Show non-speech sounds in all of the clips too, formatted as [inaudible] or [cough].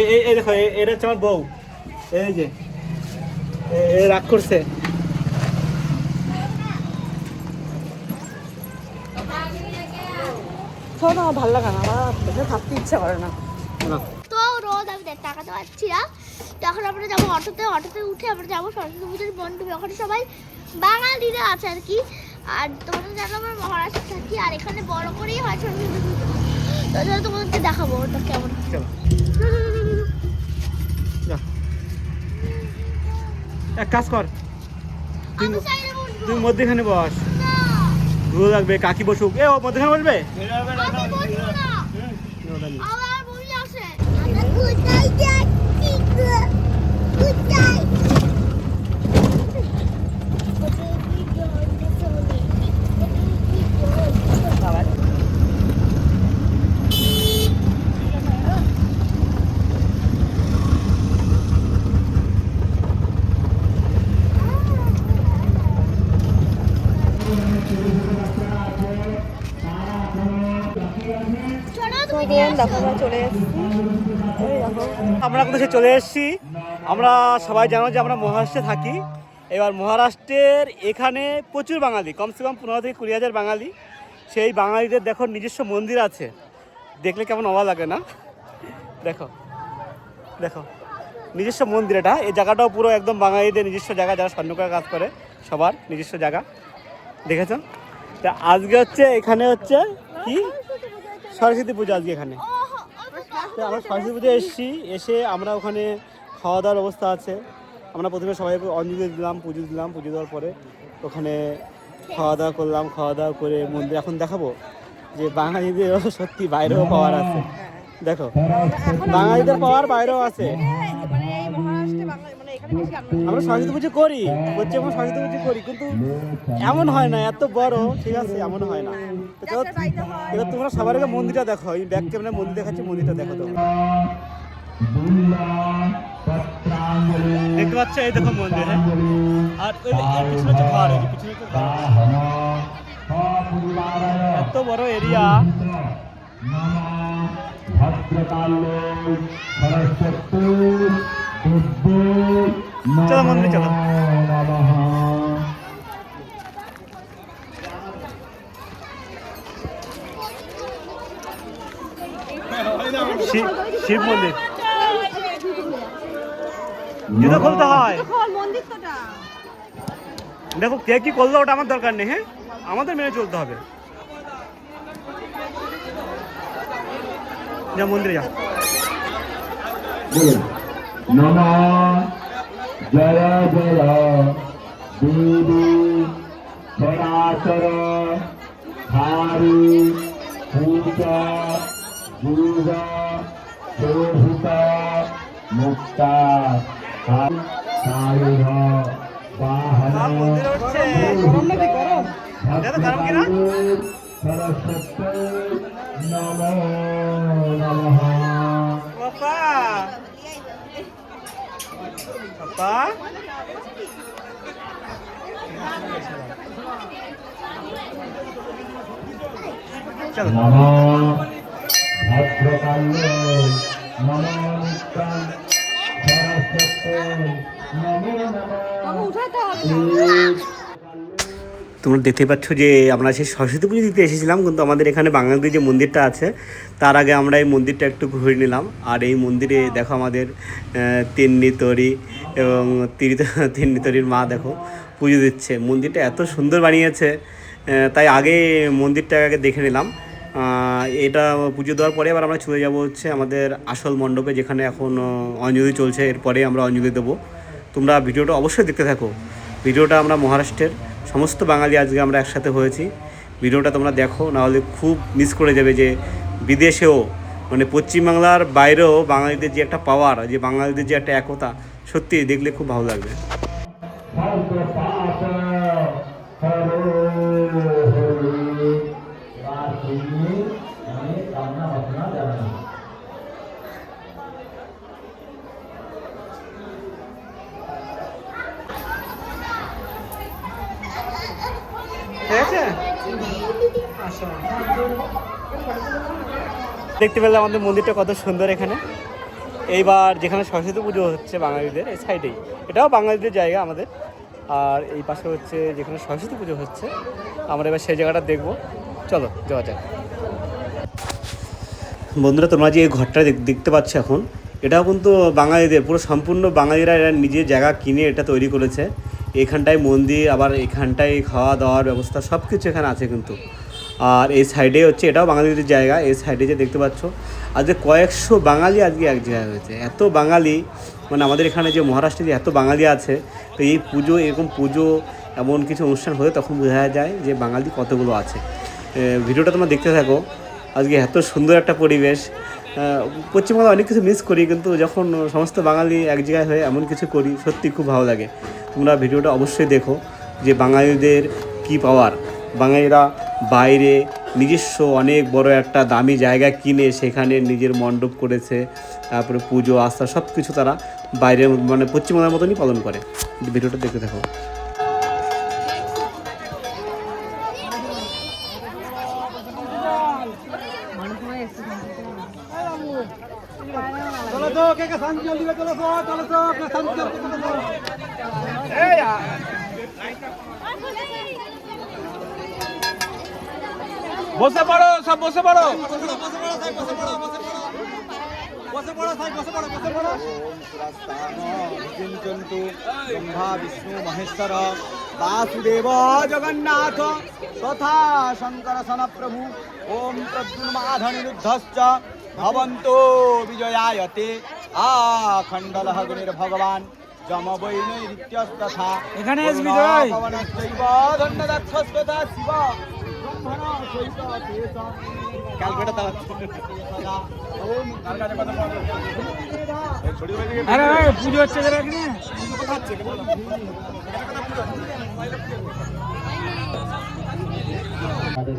এই এই দেখো এটা হচ্ছে আমার বউ। এই যে এ- এ রাগ করছে। শোনো আমার ভালো লাগে না আমার বেশি থাকতে ইচ্ছা করে না। তো রোদ আমি টাকাতে পাচ্ছি না। তো এখন আমরা যাব অটোতে অটোতে উঠে আমরা যাব সরস্বতী পুজোর মণ্ডপে। ওখানে সবাই বাঙালিরা আছে আর কি। আর তোমাদের জানো আমরা মহারাষ্ট্র থাকি আর এখানে বড় করেই হয় সরস্বতী পুজো। তো তোমাদেরকে দেখাবো ওটা কেমন। চলো। এক কাজ কর। তুই মধ্যেখানে বস। ধুলো লাগবে কাকি বসুক। এ ও মধ্যেখানে বসবে? বমি আছে আমরা কোথায় যাচ্ছি গো কোথায় চলো আমরা সে চলে এসেছি। আমরা সবাই জানো যে আমরা মহারাষ্ট্রে থাকি। এবার মহারাষ্ট্রের এখানে প্রচুর বাঙালি, কমসে কম পনেরো থেকে কুড়ি হাজার বাঙালি। সেই বাঙালিদের দেখো নিজস্ব মন্দির আছে। দেখলে কেমন অবাক লাগে না? দেখো দেখো। নিজস্ব মন্দির এটা। এই জায়গাটাও পুরো একদম বাঙালিদের নিজস্ব জায়গা। যারা স্বর্ণকার কাজ করে, সবার নিজস্ব জায়গা। দেখেছ? তা আজকে হচ্ছে এখানে হচ্ছে কি? সরস্বতী পুজো আজকে এখানে। তো আমরা সরস্বতী পুজো এসেছি এসে আমরা ওখানে খাওয়া দাওয়ার ব্যবস্থা আছে। আমরা প্রথমে সবাই অঞ্জলি দিলাম পুজো দিলাম পুজো দেওয়ার পরে ওখানে খাওয়া দাওয়া করলাম খাওয়া দাওয়া করে মন্দির এখন দেখাবো যে বাঙালিদের সত্যি বাইরেও পাওয়ার আছে। দেখো বাঙালিদের পাওয়ার বাইরেও আছে। আমরা সরস্বতী পুজো করি, হচ্ছে আমরা সরস্বতী পুজো করি, কিন্তু এমন হয় না, এত বড়, ঠিক আছে, এমন হয় না তো এবার তোমরা সবার আগে মন্দিরটা দেখো এই ব্যাক ক্যামেরা মন্দির দেখাচ্ছি, মন্দিরটা দেখো তোমরা দেখতে পাচ্ছ এই দেখো মন্দির হ্যাঁ? আর পিছনে হচ্ছে ঘর পিছনে হচ্ছে। এত বড় এরিয়া চলো মন্দিরে চলো শিব শিব মন্দির জুতো খুলতে হয় মন্দির তোটা দেখো কে কি করল ওটা আমার দরকার নেই হ্যাঁ আমাদের মেনে চলতে হবে যা মন্দিরে যা নম জয় জয় দেবী চরাচর হারি পূজা যুগ শোভিত মুক্তা সায়ুধ বাহন সব মন্দিরে উঠছে গরম নাকি গরম দেখো গরম কিনা সরস্বতী নমো নমঃ পাপা পাপা চলো নম ভদ্রকাল্যে নম নিত্যং সরস্বতী নমো নমঃ উঠাতে হবে তোমরা দেখতে পাচ্ছ যে আমরা সেই সরস্বতী পুজো দিতে এসেছিলাম, কিন্তু আমাদের এখানে বাঙালিদের যে মন্দিরটা আছে, তার আগে আমরা এই মন্দিরটা একটু ঘুরে নিলাম। আর এই মন্দিরে দেখো আমাদের তিন্নি তরি এবং [laughs] তিন্নি তরির মা দেখো পুজো দিচ্ছে। মন্দিরটা এত সুন্দর বানিয়েছে তাই আগে মন্দিরটা আগে দেখে নিলাম। এটা পুজো দেওয়ার পরে আবার আমরা চলে যাব হচ্ছে আমাদের আসল মণ্ডপে, যেখানে এখন অঞ্জলি চলছে। এরপরে আমরা অঞ্জলি দেবো। তোমরা ভিডিওটা অবশ্যই দেখতে থাকো। ভিডিওটা আমরা মহারাষ্ট্রের সমস্ত বাঙালি আজকে আমরা একসাথে হয়েছি। ভিডিওটা তোমরা দেখো, নাহলে খুব মিস করে যাবে যে বিদেশেও মানে পশ্চিমবাংলার বাইরেও বাঙালিদের যে একটা পাওয়ার যে বাঙালিদের যে একটা একতা, সত্যি দেখলে খুব ভালো লাগবে সর্বপাপ হরো হরি এবার তুমি আমি কামনা বাসনা জানাই আছে? দেখতে পেলে আমাদের মন্দিরটা কত সুন্দর এখানে। এইবার যেখানে সরস্বতী পুজো হচ্ছে বাঙালিদের, এই সাইডেই। এটাও বাঙালিদের জায়গা আমাদের। আর এই পাশে হচ্ছে যেখানে সরস্বতী পুজো হচ্ছে, আমরা এবার সেই জায়গাটা দেখব। চলো, যাওয়া যাক। বন্ধুরা, তোমরা যে এই ঘরটা দেখ- দেখতে পাচ্ছ এখন, এটাও কিন্তু বাঙালিদের, পুরো সম্পূর্ণ বাঙালিরা এরা নিজের জায়গা কিনে এটা তৈরি করেছে। এখানটায় মন্দির, আবার এখানটায় খাওয়া দাওয়ার ব্যবস্থা সব কিছু এখানে আছে কিন্তু। আর এই সাইডে হচ্ছে, এটাও বাঙালিদের জায়গা, এই সাইডে যে দেখতে পাচ্ছ, আজকে কয়েকশো বাঙালি আজকে এক জায়গায় হয়েছে। এত বাঙালি মানে আমাদের এখানে যে মহারাষ্ট্রে যে এত বাঙালি আছে, তো এই পুজো, এরকম পুজো, এমন কিছু অনুষ্ঠান হলে তখন বোঝা যায় যে বাঙালি কতগুলো আছে। ভিডিওটা তোমরা দেখতে থাকো। আজকে এত সুন্দর একটা পরিবেশ পশ্চিমবঙ্গে অনেক কিছু মিস করি, কিন্তু যখন সমস্ত বাঙালি এক জায়গায় হয়ে এমন কিছু করি, সত্যি খুব ভালো লাগে। তোমরা ভিডিওটা অবশ্যই দেখো যে বাঙালিদের কি পাওয়ার বাঙালিরা বাইরে নিজস্ব অনেক বড় একটা দামি জায়গা কিনে সেখানে নিজের মণ্ডপ করেছে, তারপরে পুজো আস্থা সব কিছু তারা বাইরের মানে পশ্চিমবঙ্গের মতনই পালন করে। ভিডিওটা দেখতে থাকো। বসে পড়ো, সব বসে পড়ো। জন্তু ব্রহ্মা বিষ্ণু মহেশ্বর বাসুদেব জগন্নাথ তথা শঙ্কর সন প্রভু ওম প্রদ্যুন্মাধনিরুদ্ধশ্চ ভবন্তো বিজয়ায়তে আখণ্ডলহ গুণির ভগবান এখানে আরে ভাই পুজো হচ্ছে এখানে?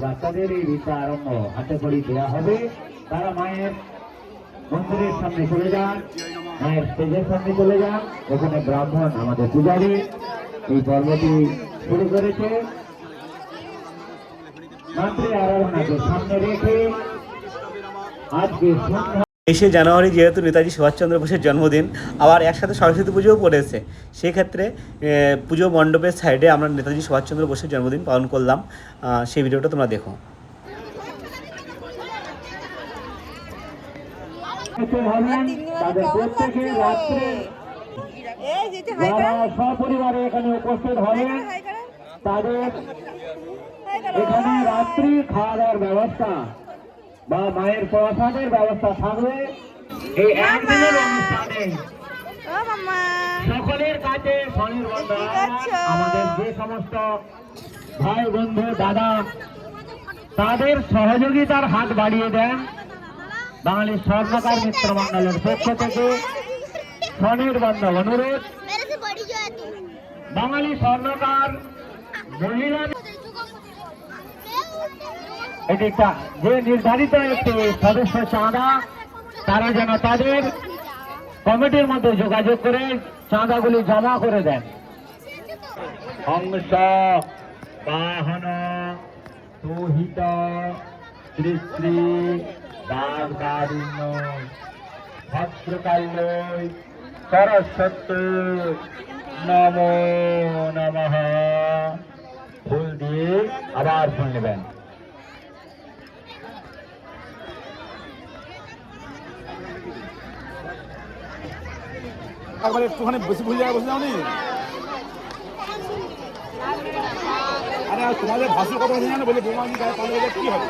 বাচ্চাদের এই আরম্ভ। হাতে করি দেওয়া হবে। তারা মায়ের মন্দিরের সামনে চলে যান, মায়ের স্টেজের সামনে চলে যান। ওখানে ব্রাহ্মণ আমাদের পূজারী। এই পর্বটি শুরু করেছে। সন্ধ্যা তেইশে জানুয়ারি যেহেতু নেতাজি সুভাষচন্দ্র বোসের জন্মদিন, আবার একসাথে সরস্বতী পুজোও পড়েছে। সেক্ষেত্রে পুজো মণ্ডপের সাইডে আমরা নেতাজি সুভাষচন্দ্র বোসের জন্মদিন পালন করলাম। সেই ভিডিওটা তোমরা দেখো। উপস্থিত হবেন তাদের প্রত্যেকে রাত্রে এই যেতে হাই যারা সপরিবারে এখানে উপস্থিত হবেন। তাদের এখানে রাত্রি খাওয়া দাওয়ার ব্যবস্থা বা মায়ের প্রসাদের ব্যবস্থা থাকবে। এই একদিনের অনুষ্ঠানে সকলের কাছে। আমাদের যে সমস্ত ভাই বন্ধু দাদা তাদের সহযোগিতার হাত বাড়িয়ে দেন। বাঙালি স্বর্ণকার মিত্র মন্ডলের পক্ষ থেকে স্বনির্বন্ধ অনুরোধ। বাঙালি স্বর্ণকার মহিলা এটি যে নির্ধারিত একটি সদস্য চাঁদা, তারা যেন তাদের কমিটির মধ্যে যোগাযোগ করে চাঁদাগুলি জমা করে দেন। অংশ বাহন, তোহিত, শ্রী শ্রী সৃষ্টি দাগদারিণ্য ভদ্রকাল্য সরস্বতী নমো নমঃ। ফুল দিয়ে আবার ফুল নেবেন। একবার একটুখানি বেশি ভুল জায়গায় বসে যাওনি আরে, তোমাদের ভাষার কথা বলে বোমা গায়ে কি হবে?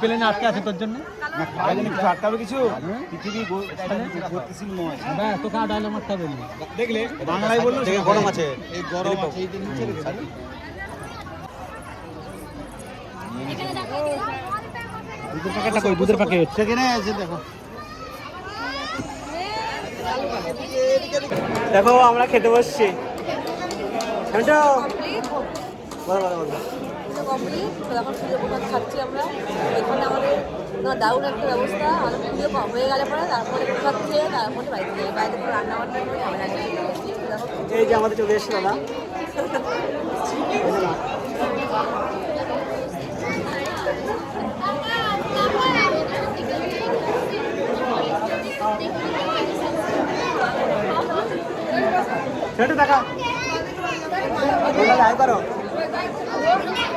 প্লেনে আটকে আছে তোর জন্য? কিছু আটকাবে কিছু পৃথিবী গতিশীল নয় তোকে আটাইলে মারতে হবে দেখলে বাংলায় বলল গরম আছে। এই গরম আছে এই নিচে দুধের প্যাকেটটা কই? দুধের প্যাকেট সেখানে আছে দেখো। দেখো আমরা খেতে বসছি। শুনছো? বলো বলো। বলো কমপ্লিট। এখন পুজো প্রসাদ খাচ্ছি আমরা। এখানে আমাদের না, দারুণ একটা ব্যবস্থা। আমাদের পুজো কম হয়ে গেলে পরে তারপরে প্রসাদ খেয়ে তারপরে বাড়িতে যাই বাড়িতে পরে রান্না বান্না করে আমরা আমাদের চলে এসছে দাদা। ছোট টাকা লাইভ করো। দেখা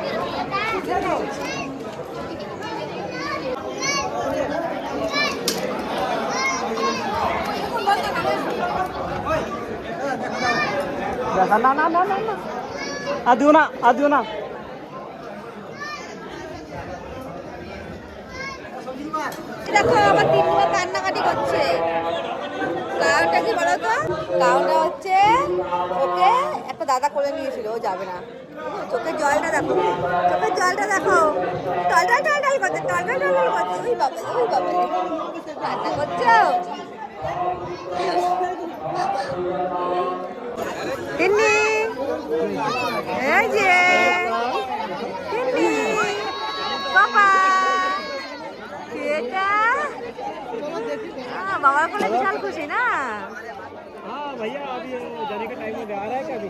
দেখো আমার তিনবার কান্নাকাটি করছে। কারণটা কি বলো তো? কারণটা হচ্ছে, ওকে একটা দাদা করে নিয়েছিল ও যাবে না। চোখের জলটা দেখো চোখের জলটা দেখো টল টল টল টল করছে টল টল টল টল করছে ওই বাবা ওই বাবা রান্না করছো তিন্নি এই যে তিন্নি বাবা এটা हाँ, बाबा को लेके विशाल खुशी ना हाँ भैया अभी जाने का टाइम हो गया आ रहा है क्या अभी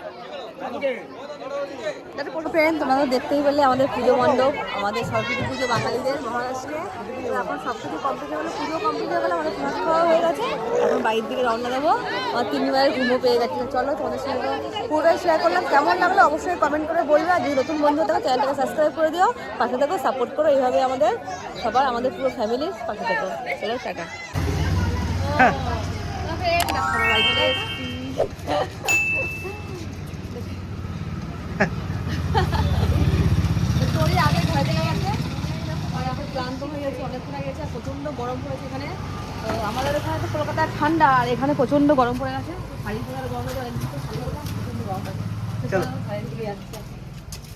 ফ্রেন্ড তোমরা তো দেখতেই পেলে আমাদের পুজো মণ্ডপ আমাদের সরস্বতী পুজো বাঙালিদের মহারাষ্ট্রে। এখন সব কিছু কমপ্লিট হয়ে গেলো পুজো কমপ্লিট হয়ে গেলো আমাদের খাওয়া হয়ে গেছে। এখন বাড়ির দিকে রওনা দেবো। আমার তিনবার ঘুমো পেয়ে গেছে চলো তোমাদের সঙ্গে পুরোটাই শেয়ার করলাম। কেমন লাগল অবশ্যই কমেন্ট করে বলবে। আর যদি নতুন বন্ধু থাকো চ্যানেলটাকে সাবস্ক্রাইব করে দিও। পাশে থেকো সাপোর্ট করো। এইভাবে আমাদের সবার আমাদের পুরো ফ্যামিলির পাশে থেকো। চলো টাটা। তোরই আগে ঘরে থেকে গেছে আর এখন ক্লান্ত হয়ে গেছে অনেকক্ষণ হয়ে গেছে আর প্রচণ্ড গরম পড়েছে এখানে। তো আমাদের এখানে তো কলকাতার ঠান্ডা আর এখানে প্রচণ্ড গরম পড়ে গেছে। শাড়ি পরে গরম হয়ে অনেক প্রচণ্ড গরম আছে ঘরের দিকে যাচ্ছি।